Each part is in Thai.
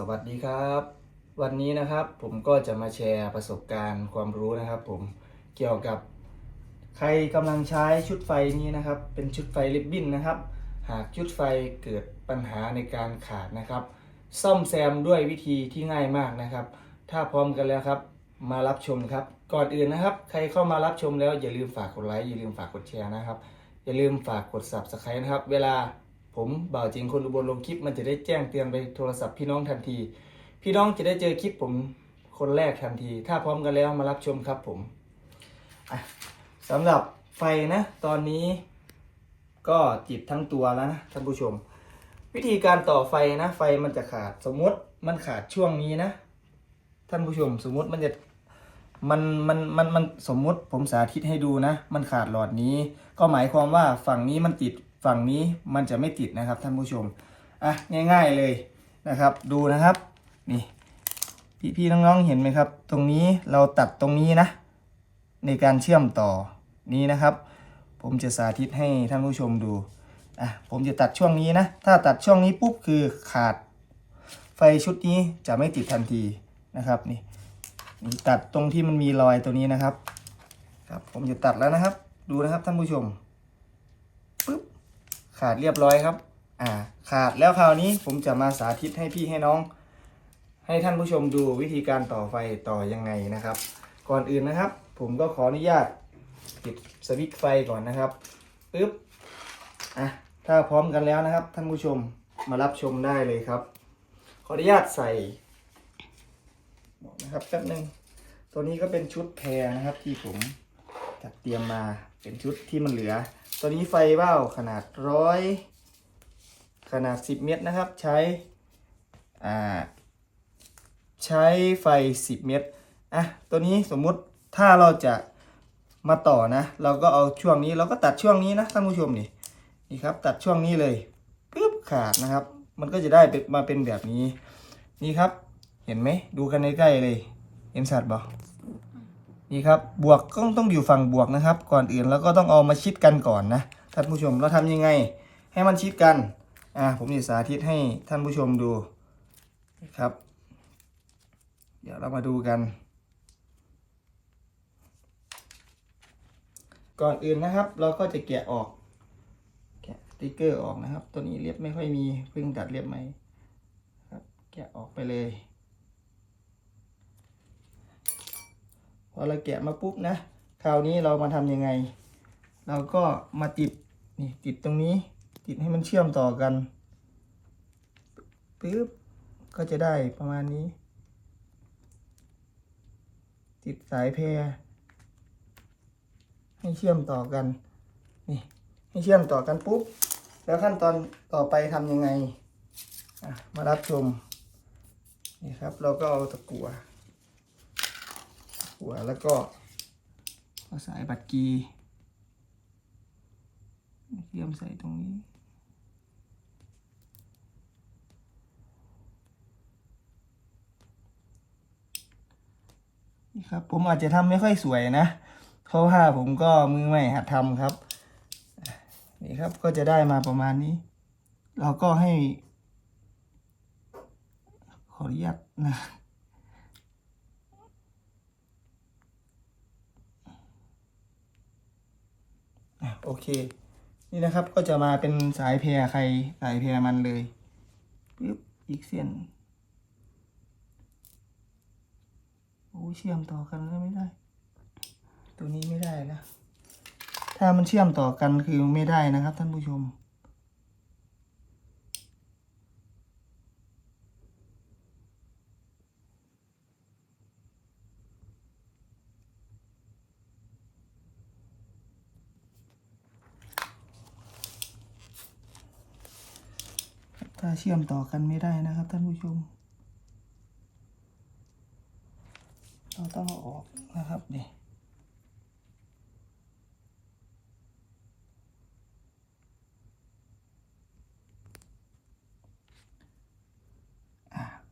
สวัสดีครับ วันนี้นะครับผมก็จะมาแชร์ประสบการณ์ความรู้นะครับ ผมเกี่ยวกับใครกำลังใช้ชุดไฟนี้นะครับ เป็นชุดไฟริบบิ้นนะครับ หากชุดไฟเกิดปัญหาในการขาดนะครับ ซ่อมแซมด้วยวิธีที่ง่ายมากนะครับ ถ้าพร้อมกันแล้วครับมารับชมครับ ก่อนอื่นนะครับ ใครเข้ามารับชมแล้วอย่าลืมฝากกดไลค์อย่าลืมฝากกดแชร์นะครับ อย่าลืมฝากกด subscribe นะครับ เวลา ผมบ่าวจริงคนอุบลลงคลิป มันจะได้แจ้งเตือนไปโทรศัพท์พี่น้องทันที พี่น้องจะได้เจอคลิปผมคนแรกทันที ถ้าพร้อมกันแล้วมารับชมครับผมสำหรับไฟนะ ตอนนี้ก็ติดทั้งตัวแล้วนะท่านผู้ชม วิธีการต่อไฟนะ ไฟมันจะขาดสมมติมันขาดช่วงนี้นะ ท่านผู้ชมสมมติมันจะมันมันมันมันสมมติผมสาธิตให้ดูนะ มันขาดหลอดนี้ ก็หมายความว่าฝั่งนี้มันติด ฝั่งนี้มันจะไม่ติดนะครับท่านผู้ชมอะง่าย ๆเลยนะครับ ดูนะครับนี่พี่พี่น้องๆเห็นไหมครับ ตรงนี้เราตัดตรงนี้นะ ในการเชื่อมต่อนี้นะครับ ผมจะสาธิตให้ท่านผู้ชมดูอะผมจะตัดช่วงนี้นะ ถ้าตัดช่วงนี้ปุ๊บคือขาด ไฟชุดนี้จะไม่ติดทันทีนะครับนี่นี่ตัดตรงที่มันมีรอยตัวนี้นะครับครับ ผมจะตัดแล้วนะครับ ดูนะครับท่านผู้ชม ขาดเรียบร้อยครับ อ่า ขาดแล้วคราวนี้ผมจะมาสาธิตให้พี่ให้น้อง ให้ท่านผู้ชมดูวิธีการต่อไฟต่อยังไงนะครับ ก่อนอื่นนะครับ ผมก็ขออนุญาตปิดสวิตช์ไฟก่อนนะครับปึ๊บอะถ้าพร้อมกันแล้วนะครับ ท่านผู้ชมมารับชมได้เลยครับ ขออนุญาตใส่นะครับแป๊บนึงตัวนี้ก็เป็นชุดแพรนะครับที่ผม จัดเตรียมมาเป็นชุดที่มันเหลือตัวนี้ไฟเบ้าขนาดร้อยขนาด 10 เมตรนะครับ ใช้อ่าใช้ไฟ 10 เมตรอะตัวนี้สมมุติถ้าเราจะมาต่อนะ เราก็เอาช่วงนี้เราก็ตัดช่วงนี้นะท่านผู้ชมนี่นี่ครับ ตัดช่วงนี้เลยปึ๊บขาดนะครับ มันก็จะได้มาเป็นแบบนี้ นี่ครับ เห็นไหมดูกันใกล้ๆเลยเห็นสัตว์บอก นี่ครับบวกก็ต้องอยู่ฝั่งบวกนะครับ ก่อนอื่นเราก็ต้องเอามาชิดกันก่อนนะท่านผู้ชมเราทำยังไง ให้มันชิดกันอ่าผมจะสาธิตให้ท่านผู้ชมดูนะครับ เดี๋ยวเรามาดูกัน ก่อนอื่นนะครับ เราก็จะแกะออก แกะสติ๊กเกอร์ออกนะครับ ตัวนี้เรียบไม่ค่อยมีเพิ่งตัดเรียบไหมครับ แกะออกไปเลย อเราแกะมาปุ๊บนะ คราวนี้เรามาทำยังไง เราก็มาติดนี่ติดตรงนี้ ติดให้มันเชื่อมต่อกันปึ๊บก็จะได้ประมาณนี้ ติดสายแพร ให้เชื่อมต่อกันนี่ให้เชื่อมต่อกันปุ๊บแล้วขั้นตอนต่อไปทำยังไงมารับชมนี่ครับ เราก็เอาตะกั่ว ตะกั่วแล้วก็สายบัตรกีเชื่อมใส่ตรงนี้นี่ครับ ผมอาจจะทำไม่ค่อยสวยนะเพราะว่าผมก็มือใหม่หัดทำครับ นี่ครับก็จะได้มาประมาณนี้ เราก็ให้ ขออนุญาตนะ โอเค นี่นะครับก็จะมาเป็นสายแพรใครสายแพรมันเลยปึ๊บอีกเส้นโอ้ยเชื่อมต่อกันแล้วไม่ได้ ตัวนี้ไม่ได้นะ ถ้ามันเชื่อมต่อกันคือไม่ได้นะครับท่านผู้ชม ถ้าเชื่อมต่อกันไม่ได้นะครับท่านผู้ชม เราต้องเอาออกนะครับนี่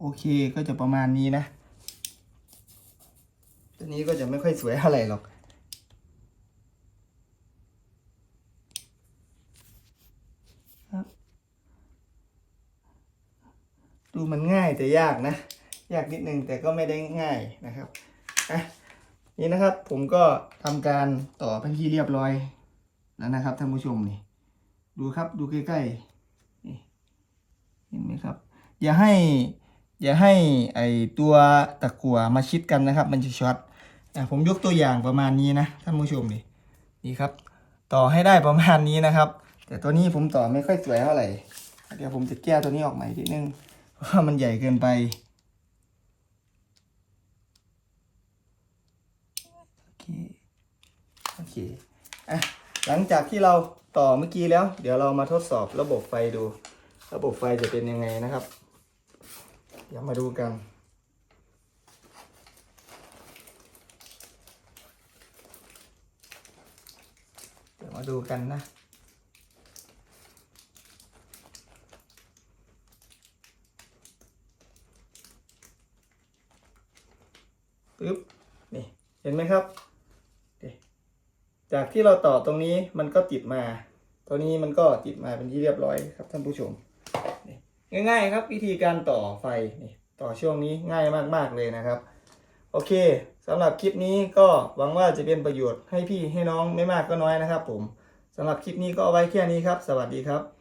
โอเคก็จะประมาณนี้นะ ตัวนี้ก็จะไม่ค่อยสวยเท่าไหร่หรอก ครับ ดูมันง่ายแต่ยากนะ ยากนิดนึงแต่ก็ไม่ได้ง่ายนะครับอะนี่นะครับผมก็ทำการต่อเป็นที่เรียบร้อยแล้วนะครับท่านผู้ชมนี่ดูครับดูใกล้ๆเห็นไหมครับ อย่าให้อย่าให้ไอตัวตะกั่วมาชิดกันนะครับ มันจะช็อตอะผมยกตัวอย่างประมาณนี้นะท่านผู้ชมนี่นี่ครับ ต่อให้ได้ประมาณนี้นะครับ แต่ตัวนี้ผมต่อไม่ค่อยสวยเท่าไหร่เดี๋ยวผมจะแก้ตัวนี้ออกใหม่ทีนึงเพราะ ว่ามันใหญ่เกินไปโอเคโอเคอะหลังจากที่เราต่อเมื่อกี้แล้ว เดี๋ยวเรามาทดสอบระบบไฟดู ระบบไฟจะเป็นยังไงนะครับ เดี๋ยวมาดูกันเดี๋ยวมาดูกันนะ ปึ๊บนี่เห็นไหมครับ จากที่เราต่อตรงนี้มันก็ติดมา ตัวนี้มันก็ติดมาเป็นที่เรียบร้อยครับท่านผู้ชมง่ายๆครับ วิธีการต่อไฟนี่ต่อช่วงนี้ง่ายมากๆเลยนะครับ โอเคสำหรับคลิปนี้ก็หวังว่าจะเป็นประโยชน์ให้พี่ให้น้องไม่มากก็น้อยนะครับ ผมสำหรับคลิปนี้ก็เอาไว้แค่นี้ครับ สวัสดีครับ